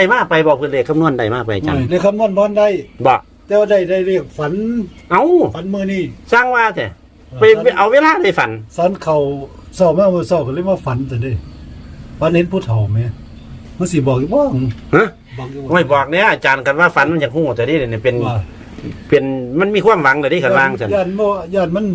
ได้มาไปบอกเพิ่นเลขคำนวณได้มาไปอาจารย์เลยคำนวณบอลได้บ่แต่ว่าได้ได้เรียกฝันเอ้าฝันมือนี่สร้างว่าแต่ไปไปเอาเวลาได้ฝันสันเขาเศร้ามากเศร้าก็เลยมาฝันแต่เด้ฝันเห็นผู้เฒ่าไหมมันสิบอกอีกว่าฮะบอกอยู่ไม่บอกเนี่ยอาจารย์กันว่าฝันมันอยากฮู้แต่นี่เนี่ยเป็นว่า เป็นมันมีความหวังแต่ที่ขันวางซั่นยันบ่ยันมัน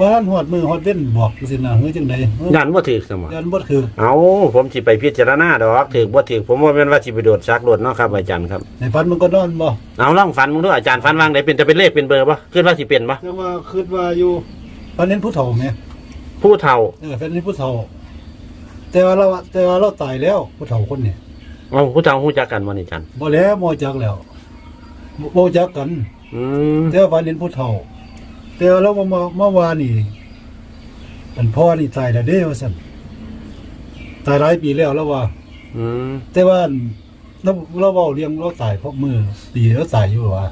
บ้านหอดมือหอดเด่นบอกสินะเฮ้ยจังไดยันบ่ถูกสมอยันบ่คือเอาผมสิไปพิจารณาดอกถูกบ่ถูกผมว่าแม่นว่าสิไปโดดซักโดดเนาะครับอาจารย์ครับในฝันมันก็นอนบ่เอาลองฝันมึงดูอาจารย์ฝันวางได้เป็นจะเป็นเลขเป็นเบอร์บ่คิดว่าสิเป็นบ่แต่ว่าคิดว่าอยู่ฝันเห็นผู้เฒ่าไหมผู้เฒ่าเออฝันเห็นผู้เฒ่า แต่ว่าเราแต่ว่าเราตายแล้วผู้เฒ่าคนนี้เอาผู้เฒ่าฮู้จักกันบ่นี่อาจารย์บ่แล้วบ่จักแล้วบ่จักกัน อืมแต่ว่าฝันเห็นผู้เฒ่า แต่ว่าเรามามาเมื่อวานนี่อันพ่อนี่ตายแล้วเด้ว่าซั่นตายหลายปีแล้วแล้วว่า อืมแต่ว่าเราเราเว้าเลี้ยงเราตายเพราะมือปีแล้วตายอยู่ว่า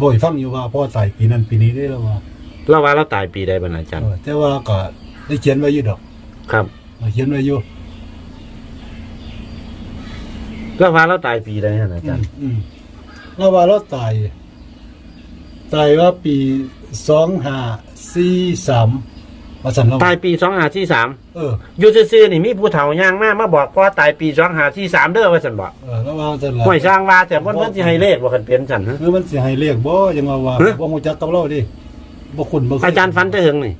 บ่ให้ฟังอยู่ว่าพ่อตายปีนั้นปีนี้ได้แล้วว่าเราว่าเราตายปีใดบ่นะอาจารย์เออแต่ว่าก็ได้เขียนไว้อยู่ดอกครับเขียนไว้อยู่เราว่าเราตายปีใดนะอาจารย์ อืมเราว่าเราตาย ตายว่าปี2543ว่าซั่นเราตายปี2543เอออยู่ซื่อๆนี่มีผู้เฒ่าย่างมามาบอกว่าตายปี2543เด้อว่าซั่นบ่เออแล้วว่าซั่นล่ะห่วยสร้างว่าแต่เพิ่นเพิ่นสิให้เลขบ่คันเป็นซั่นฮะ คือมันสิให้เลขบ่ยังว่าว่าฮะ บ่ฮู้จักกับเราดิบ่คุ้นบ่เคอาจารย์ฝันแต่เฮิงนี่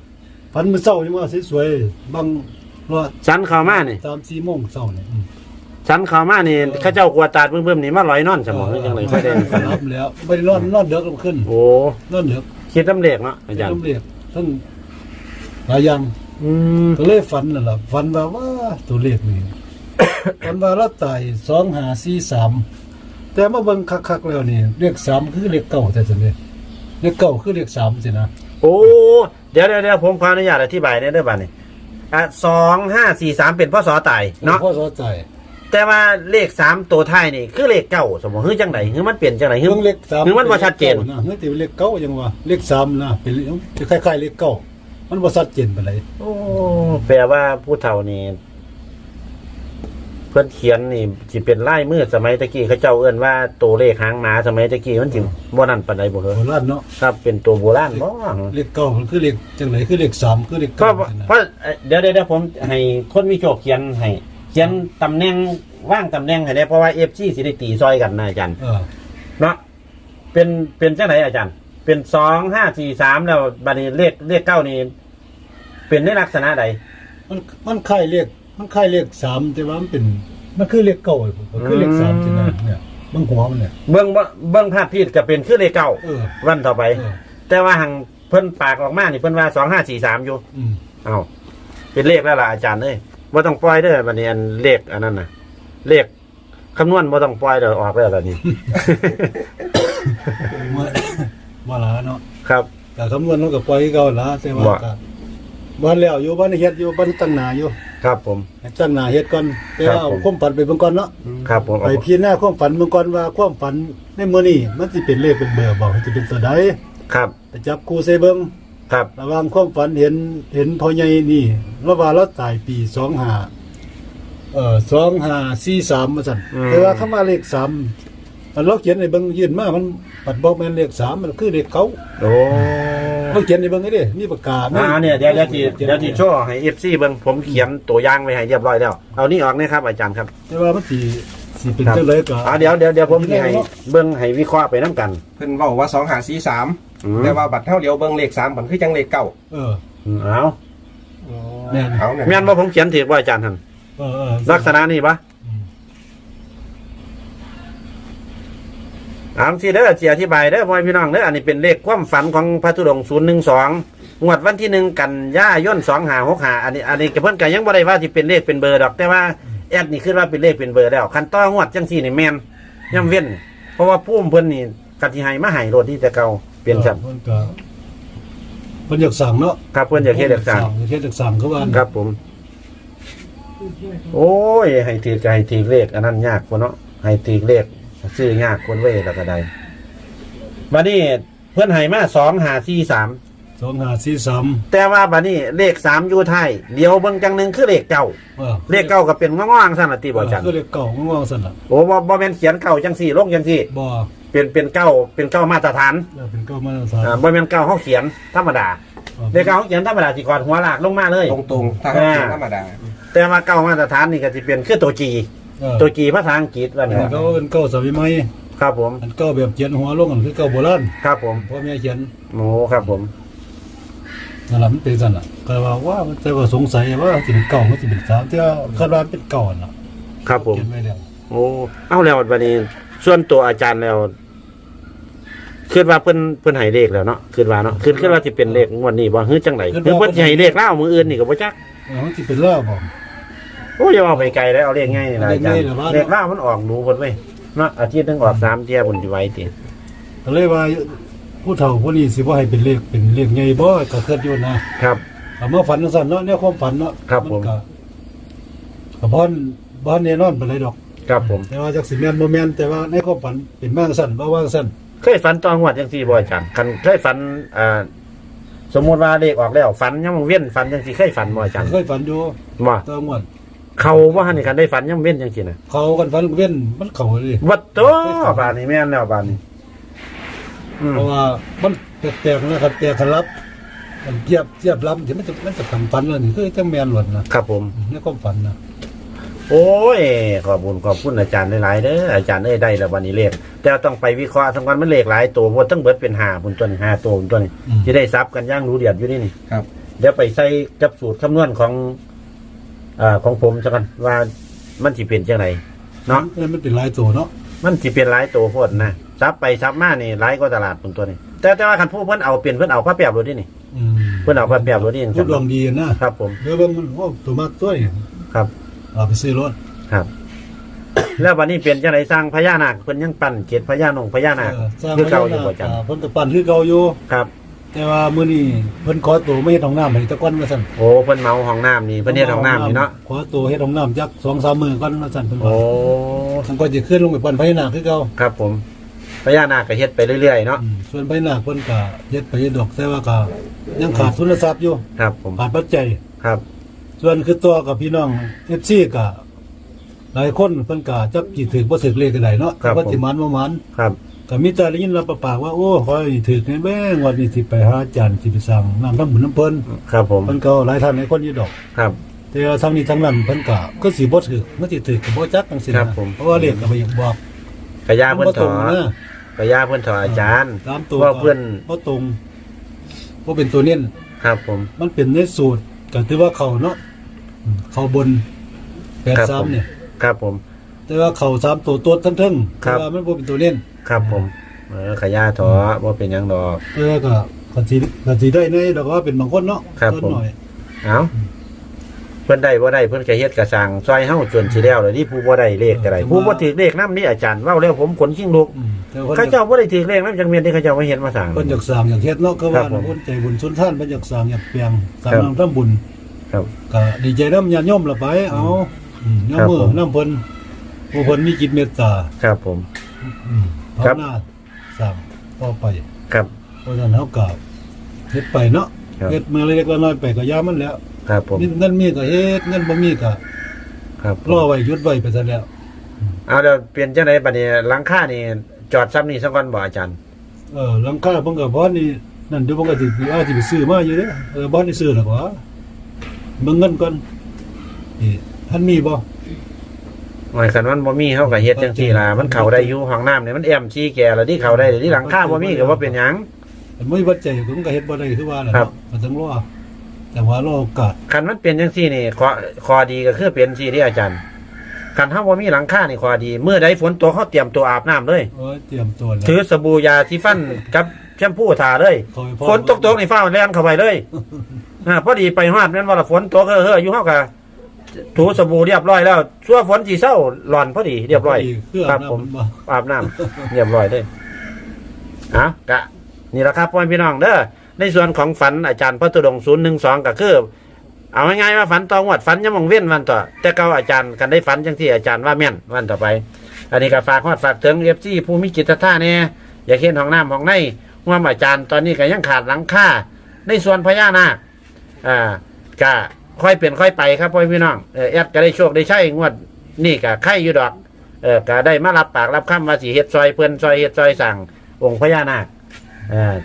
ฝันมื้อเช้ายังว่าสวยๆบางว่าสันเข้ามานี่3-4โมงเช้านี่อืม สันเข้ามานี่เขาเจ้ากลัวตาดเบิ่มๆนี่มาลอยนอนสมองจังได๋ค่อยได้ฝันรับแล้วไม่ได้นอนนอนเด็กขึ้นโอ้นอนเด็กคิดน้ำเลขเนาะอาจารย์ต้องเรียกทั้งหลายอย่างอืมก็เลยฝันนั่นแหละฝันว่าว่าตัวเลขนี่ฝันว่าเราตายสองหาสี่สามแต่มาเบิ่งคักๆแล้วนี่เลขสามคือเลขเก้าแต่สิเนี่ยเลขเก้าคือเลขสามสินะโอ้เดี๋ยวเดี๋ยวเดี๋ยวผมขออนุญาตอธิบายได้เด้อบัดนี้อะ2543เป็นพศตายเนาะพ่อสอใจ แต่ว่าเลขสามตัวท้ายนี่คือเลขเก้าสมมติคือจังไดคือมันเปลี่ยนจังไดคือเรื่องเลขสามคือมันบ่ชัดเจน นะเฮ้ยแต่เลขเก้ายังว่าเลขสามนะเป็นคล้ายๆเลขเก้ามันบ่ชัดเจนปานใดโอ้แปลว่าผู้เฒ่านี่เพิ่นเขียนนี่สิเป็นลายมือสมัยตะกี้เขาเจ้าเอิ้นว่าตัวเลขหางหมาสมัยตะกี้มันสิบ่นั่นปานใดบ่เหรอโบราณเนาะครับเป็นตัวโบราณบ่ เลขเก้ามันคือเลขจังไหนคือเลขสามคือเลขก็เก้าสินะเพราะเอ่อเดี๋ยวเดี๋ยวเดี๋ยวผมให้คนมีโชคเขียนให้ เขียนตำแหน่งว่างตำแหน่งให้ได้เพราะว่า FC สิได้ตีซอยกันนะอาจารย์เออเนาะเป็นเป็นจังไหนอาจารย์ เป็น2543แล้วบัดนี้เลขเลขเก้านี่เป็นในลักษณะใด มันมันคล้ายเลขมันคล้ายเลขสามแต่ว่ามันเป็นมันคือเลขเก้ามันคือเลขสามสินะเนี่ยเบางหัวมันเนี่ย เบื้องบ่เบื้องภาพพีดก็เป็นคือเลขเก้าเออ วันต่อไป เออแต่ว่าหังเพิ่นปากออกมานี่เพิ่นว่าสองห้าสี่สามอยู่ อืม เอาเป็นเลขแล้วล่ะอาจารย์เอ้ย บ่ต้องปล่อยเด้อบัดนี้อันเลขอันนั้นน่ะ เลขคำนวณบ่ต้องปล่อยเด้อออกแล้วล่ะนี่ว่าว่าละเนาะครับ แต่คำนวณมันก็ปล่อยให้เก่าละแต่ว่าว่าก็บ้านแล้วอยู่บ้านเฮ็ดอยู่บ้านตั้งหนาอยู่ครับผม ให้ตั้งหนาเฮ็ดก่อนแต่ว่าครับเอาผม ความฝันไปเบิ่งก่อนเนาะครับผมไปพิจารณาความฝันเบิ่งก่อนว่าความฝันในมื้อนี้มันสิเป็นเลขเป็นเบอร์บอกว่าจะเป็นตัวใดครับ ไปจับคู่ใส่เบิ่ง ครับระหว่างความฝันเห็นเห็นพ่อใหญ่นี่เราว่าเราตายปีสองห้าเอ่อสองห้าสี่สามมาสั่นแต่ว่าคำว่าเลขสามมันเราเขียนในเบิ้งยื่นมามันปัดบอกแม่นเลขสามมันคือเลขเก้าโอ้เราเขียนในเบิ้งนี่เด้มีปากกาอ่าเนี่ยเดี๋ยวเดี๋ยวที่เดี๋ยวที่โชว์ให้ FC เบิ่งผมเขียนตัวอย่างไว้ให้เรียบร้อยแล้ว เอานี่ออกนะครับอาจารย์ครับ แต่ว่ามันสิสิเป็นครับ จังเลยก็ อ่าเดี๋ยวเดี๋ยวเดี๋ยวผมสิให้เบิ่งให้วิเคราะห์ไปนํกัน เพิ่นเว้าว่าสองหาสี่สาม อืมแต่ว่าบัตรเท่าเดียวเบิ่งเลขสามมันคือจังเลขเก้าเอออืมเอาแม่นเอาเนี่ยแม่นว่าผมเขียนถูกว่าอาจารย์ท่านเออเออลักษณะนี้ปะอืมอามสิเด้อสิอธิบายเด้อพ่อแม่พี่น้องเด้ออันนี้เป็นเลขความฝันของพระธุดงค์012งวดวันที่หนึ่งกันยายน2565อันนี้อันนี้ก็เพิ่นก็ยังบ่ได้ว่าสิเป็นเลขเป็นเบอร์ดอกแต่ว่าแอดนี่คือว่าเป็นเลขเป็นเบอร์แล้วคันต่องวดจังซี่นี่แม่นย่ำเว้น เพราะว่าผู้เพิ่นนี่กสิให้มาให้รถที่แต่เก่า เปลี่ยนซั่นเพิ่นก็เพิ่นอยากสั่งเนาะครับเพิ่นอยากเฮ็ดเอกสารอยากเฮ็ดเอกสารเขาว่าครับผม โอ้ย ให้ถือก็ให้ถือเลข อันนั้นยากกว่าเนาะให้ถือเลขซื้อยากคนเว้ยแล้วก็ได้มานี่เพื่อนให้มาสองหาสี่สามสสองห้าสี่สามแต่ว่าบัดนี้เลขสามอยู่ไทายเดี๋ยวเบิ่งจังหนึงคือเลขเก้าเออเลขเก้าก็เป็นง่องๆสั่นล่ะติบ่อาจารย์คือเลขเก่าของว่างสั่นล่ะโอ้บ่บ่แม่นเขียนเก้าจังสี่ลงจังสี่ บ่ เป็นเป็นเก้าเป็นเก้ามาตรฐานแล้วเป็นเก้ามาตรฐานอ่าบ่แม่นเก้าเฮาเขียนธรรมดาเลขเก้าเฮาเขียนธรรมดาสิกอดหัวลากลงมาเลย ตรงตรงๆถ้าเขาเป็นธรรมดาแต่ว่าเก้ามาตรฐานนี่ก็สิเป็นคือตัวจีเออตัวจีภาษาอังกฤษว่าอันนี่นี้เขาเป็นเก้าสวิมัยครับผมอันเก้าแบบเขียนหัวลงอันคือเก้าโบราณครับผมพ่อแม่เขียนโอ้ครับผม นั่นล่ะมันเป็นสั่นล่ะก็ว่าว่ามันแต่ว่าสงสัยว่าสิเป็นเก้ามันสิเป็นสามแต่ว่าคาดว่าเป็นเก้าน่ะครับผม เขียนไว้แล้วโอ้เอาแล้วบัดนี้ส่วนตัวอาจารย์แล้ว คิดว่าเพิ่นเพิ่นให้เลขแล้วเนาะคิดว่าเนาะคิดคิดว่าสิเป็นเลขงวดนี้บ่ฮือจังได๋คือเพิ่นสิให้เลขแล้วมื้ออื่นนี่ก็บ่จักเออมันสิเป็นล่าบ่โอ้ยอย่าเอาไปไกลแล้วเอาเลขง่ายนี่ล่ะอาจารย์เลขง่ายเหรอวะเลขแล้วมันออกหนูเพิ่นเว้ยเนาะอาทิตย์หนึงออกสามเที่ยเพิ่นสิไว้ติก็เลยว่าผู้เฒ่าผู้นี้สิบ่ให้เป็นเลขเป็นเลขใหญ่บ่ก็เกิดอยู่นะครับเอามาฝันจังซั่นเนาะเนี่ยความฝันเนาะครับผมนก็ก็บ่อนบ่อนแน่นอนปานใดดอก ครับผม แต่ว่าจักสิแม่นบ่แม่นแต่ว่าในความฝันเป็นมาจังซั่นบ่ว่าจังซั่น เคยฝันตอนงวดจังซี่บ่อาจารย์คันเคยฝันอ่าสมมุติว่าเลขออกแล้วฝันยังเว้นฝันจังซี่เคยฝันบ่อาจารย์เคยฝันอยู่บ่ตอนงวดเขาบ่หันนี่คันได้ฝันยังเว้นจังซี่น่ะเขากันฝันเว้นมันเข้าเลยวัดโตบานนี้แม่นแล้วบานนี้อืมเพราะว่ามันแปลกๆนะครับแปลกคันรับมันเทียบเทียบรับที่มันจะมันจะทำฝันแล้วนี่คือจังแม่นหลดนะครับผมในความฝันนะโอ้ยขอบคุณขอบคุณอาจารย์หลายๆเด้ออาจารย์เอ้ยได้แล้ววันนี้เลข แต่ต้องไปวิเคราะห์ทั้งวันมันเลขหลายตัวเพราะทั้งเบิดเป็นห้าพุ่นตัวนี้ห้าตัวพุ่นตัวนี้จะได้ซับกันอย่างรู้เดียดอยู่นี่นี่ครับ เดี๋ยวไปใส่จับสูตรคำนวณของอ่าของผมซะกันว่ามันสิเป็นจังไดเนาะเอ้ยมันเป็นหลายตัวเนาะมันสิเป็นหลายตัวโพดนะซับไปซับมานี่หลายกว่าตลาดพุ่นตัวนี้ แต่แต่ว่าคันผู้เพิ่นเอาเปลี่ยนเพิ่นเอาผ้าแปบรถนี่นี่อืมเพิ่นเอาผ้าแปบรถนี่พูดดวงดีนะครับผม เดี๋ยวเบิ่งมันโอ้ตัวมากตัวนี่ครับ เอาไปซื้อรถครับ แล้ววันนี้เปลี่ยนจังไรสร้างพญานาคเพิ่นยังปั้นเกศพญานงพญานาคเออสร้างคือเก่าอยู่บ่จันอ่าเพิ่นก็ปั่นคือเก่าอยู่ครับแต่ว่ามื้อนี้เพิ่นขอตัวไม่เฮ็ดห้องน้ำให้ตะก้อนว่าซั่นโอ้เพิ่นเมาห้องน้ำนี่เพิ่นเฮ็ดห้องน้ำนี่เนาะขอตัวเฮ็ดห้องน้ำจัก2-3มื้อก่อนว่าซั่นเพิ่นว่าโอ้มันก็จะขึ้นลงไปปั่นพญานาคคือเก่าครับ ผมพญานาคก็เฮ็ดไปเรื่อยๆเนาะอืมส่วนพญานาคเพิ่นก็เฮ็ดไปเฮ็ดดอกแต่ว่าก็ยังขาดทุนทรัพย์อยู่ครับ ผมขาดปัจจัยครับ ส่วนคือตัวกับพี่น้อง FC ก็ หลายคนเพิ่นก็จักสิถึกบ่ถึกเลขกันได้เนาะว่าสิมันบ่มันครับ ก็มีแต่ได้ยินรับประปากว่าโอ้ขอให้ถึกแน่แม่งวันนี้สิไปหาอาจารย์สิไปสั่งน้ำทำบุญน้ำเพิ่นครับผม เพิ่นก็หลายท่านหลายคนอยู่ดอก ครับ แต่ว่าทั้งนี้ทั้งนั้นเพิ่นก็ก็สิบ่ถึกมันสิถึกก็บ่จักจังซี่ครันะบผม เพราะว่าเลขก็บ่อยากบอกกระยาเพิ่นบ่ถตรองนะ กระยาเพิ่นถออาจารย์ตามตัวว่าเพิ่นบ่ตรงบ่เป็นตัวเน้นครับผม มันเป็นในสูตรก็ถือว่าเขาเนาะอืมเขาบนแปดครับสามผม เนี่ย ครับผม แต่ว่าเขาสามตัวตัวทั้งทั้งๆครับ แต่ว่ามันบ่เป็นตัวเล่นครับผมเออกระยาถอบ่เป็นหยังดอกแต่ว่าก็ก็สิก็สิได้ในดอกว่าเป็นบางคนเนาะครับส่วนผม หน่อย เอ้าเพิ่นได้บ่ได้เพิ่นก็เฮ็ดกระสังซอยเฮาจนสิแล้วเลยที่ผู้บ่ได้เลขก็ได้ผู้บ่ถือเลขนำนี่อาจารย์เว้าแล้วผมขนขิ้งลุกอืมแต่ว่าเขาเพิ่นเจ้าบ่ได้ถือเลขนำจังเมียนที่เขาเจ้ามาเฮ็ดมาสั่งเพิ่นอยากสร้างอยากเฮ็ดเนาะก็ครัว่าบผมคนใจบุญสุนท่านเพิ่นอยากสร้างอยากเปลียงสร้างครับ น้ำทำบุญครับ ก็ดีใจนำญาติโยมละไปเอา อืมครับน้ำมือผม น้ำเพิ่นผู้เพิ่นมีจิตเมตตาครับผม อืมครัภาบวนาสร้างต่อไป ครับ เพราะฉะนั้นเฮาก็เฮ็ดไปเนาะครับ เฮ็ดมือเล็กๆน้อยๆไปก็ยามันแล้วครับผมเงินมีก็เฮ็ดเงินบ่มีก็ครับผมรอไว้หยุดไว้ไปซะแล้ว เอาเดี๋ยวเปลี่ยนจังไดบัดนี้หลังคานี่จอดซ้ำนี่ซะก่อนบ่อาจารย์ เออหลังคาเพิ่นก็บ่นี่นั่นเดี๋ยวเพิ่นก็สิอาจสิไปซื้อมาอยู่เด้อเออบ่ได้ซื้อหรอกวะเบิ่งเงินก่อนนี่ ท่านมีบ่หมายคันมันบ่มีเฮาก็เฮ็ดจังซี่ล่ะมันเข้าได้อยู่ห้องน้ำนี่มันแอมชี้แก่แล้วที่เข้าได้ที่หลังคาบ่มีก็บ่เป็นหยัง มันบ่มีปัจจัยผมก็เฮ็ดบ่ได้คือว่าแหละครับเนาะก็ต้องรอแต่ว่ารอโอกาสคันมันเป็นจังซี่นี่ข้อข้อดีก็คือเป็นซี่ที่อาจารย์คันเฮาบ่มีหลังคานี่ข้อดี เมื่อใดฝนตกเฮาเตรียมตัวอาบน้ำเลย เออเตรียมตัวแล้ว ถือสบู่ยาสีฟันกับแชมพูทาเลยขอให้พ่อ ฝนตกๆนี่ฟ้าแล่นเข้าไปเลย อ่าพอดีไปฮอดแม่นว่าละฝนตกเฮ้อๆอยู่เฮาก็ ถูสบู่เรียบร้อยแล้วชั่วฝนสิเศร้าหล่อนพอดีเรียบร้อยเครื่องครับน้ำผมนบ่อาบน้ำเรียบร้อยเลยอะกะ นี่แหละครับพ่อพี่น้องเด้อในส่วนของฝันอาจารย์พระตุดงศูนย์หนึ่งสองก็คือเอาง่ายๆว่าฝันตองวดฝันยามองเว้นวันต่อ แต่เก่าอาจารย์กันได้ฝันจังที่อาจารย์ว่าแม่นวันต่อไป อันนี้ก็ฝากฮอดฝากถึงเอฟซีผู้มีจิตศรัทธาเนี่ยอยากเห็นห้องน้ำห้องในว่าอาจารย์ตอนนี้ก็ยังขาดหลังคาในส่วนพญานาคอ่าก็ ค่อยเป็นค่อยไปครับพ่อพี่น้องเออแอดก็ได้โชคได้ใช่งวดนี่ก็ไข่อยู่ดอก เออก็ได้มารับปากรับคำว่าสิเฮ็ดซอยเพิ่นซอยเฮ็ดซอยสั่งองค์พญานาคเออ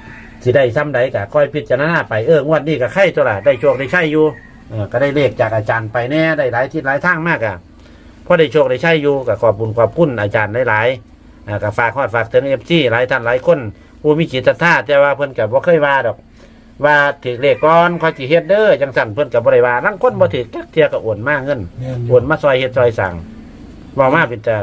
สิได้ซ้ำใดก็ค่อยพิจารณาไปเอองวดนี้ก็ไข่ตัวละได้โชคได้ใช่อยู่เออก็ได้เลขจากอาจารย์ไปแน่ได้หลายทิศหลายทางมากอะพอได้โชคได้ใช่อยู่ก็ขอบคุณขอบคุณอาจารย์หลายๆอ่าก็ฝากฮอดฝากถึง FG หลายท่านหลายคนผู้มีจิตศรัทธาแต่ว่าเพิ่นก็บ่เคยว่าดอก ว่าถือเลขก่อนค่อยสิเฮ็ดเด้อจังสั่นเพิ่นก็บ่ได้ว่าลังคนบ่ถือจักเที่ยก็โอนมาเงินแม่นโอนมาซอยเฮ็ดซอยสั่งเว้ามาเป็นแต่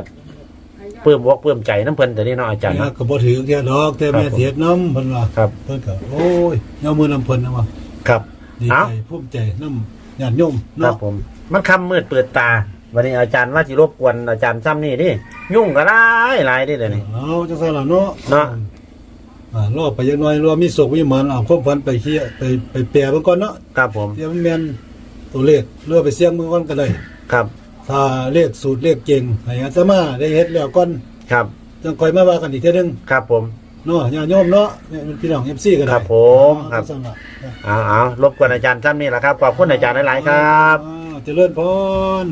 ปลื้มอกปลื้มใจน้ำเพิ่นแต่นี่เนาะอาจารย์เนี่ยเนาะ ก็บ่ถือแค่ดอกแต่แม่ครับผมเสียน้ำเพิ่นว่าครับ เพิ่นก็โอ้ยยอมมือน้ำเพิ่นนะว่าครับ ดีเอ้าใจภูมิใจน้ำญาติโยมครับเนาะผม มันคำมืดเปิดตา วันนี้อาจารย์ว่าสิรบกวนอาจารย์ซ้ำนี่ดิยุ่งก็หลายหลายเดิเดี๋ยวนี้เอาจังซั่นล่ะเนาะเนาะ อ่ารอไปยังน้อยรอมีโศกมีหมานเอาความฝันไปเคลียร์ไปไปแปลเบิ่งก่อนเนาะครับผม เดี๋ยวมันแม่นตัวเลขเรือไปเสี่ยงเบิ่งก่อนก็ได้ ครับ ถ้าเลขสูตรเลขเก่งให้อาตมาได้เฮ็ดแล้วก่อนครับ จังค่อยมาว่ากันอีกเทื่อนึงครับผม เนาะญาติโยมเนาะเนี่ยมันพี่น้อง FC ก็ได้ครับผมครับ เอาจังซั่นล่ะเอาเอารบกวนอาจารย์ซ้ำนี่แหละครับ ขอบคุณอาจารย์หลาย ๆ ครับ อ่าเจริญพร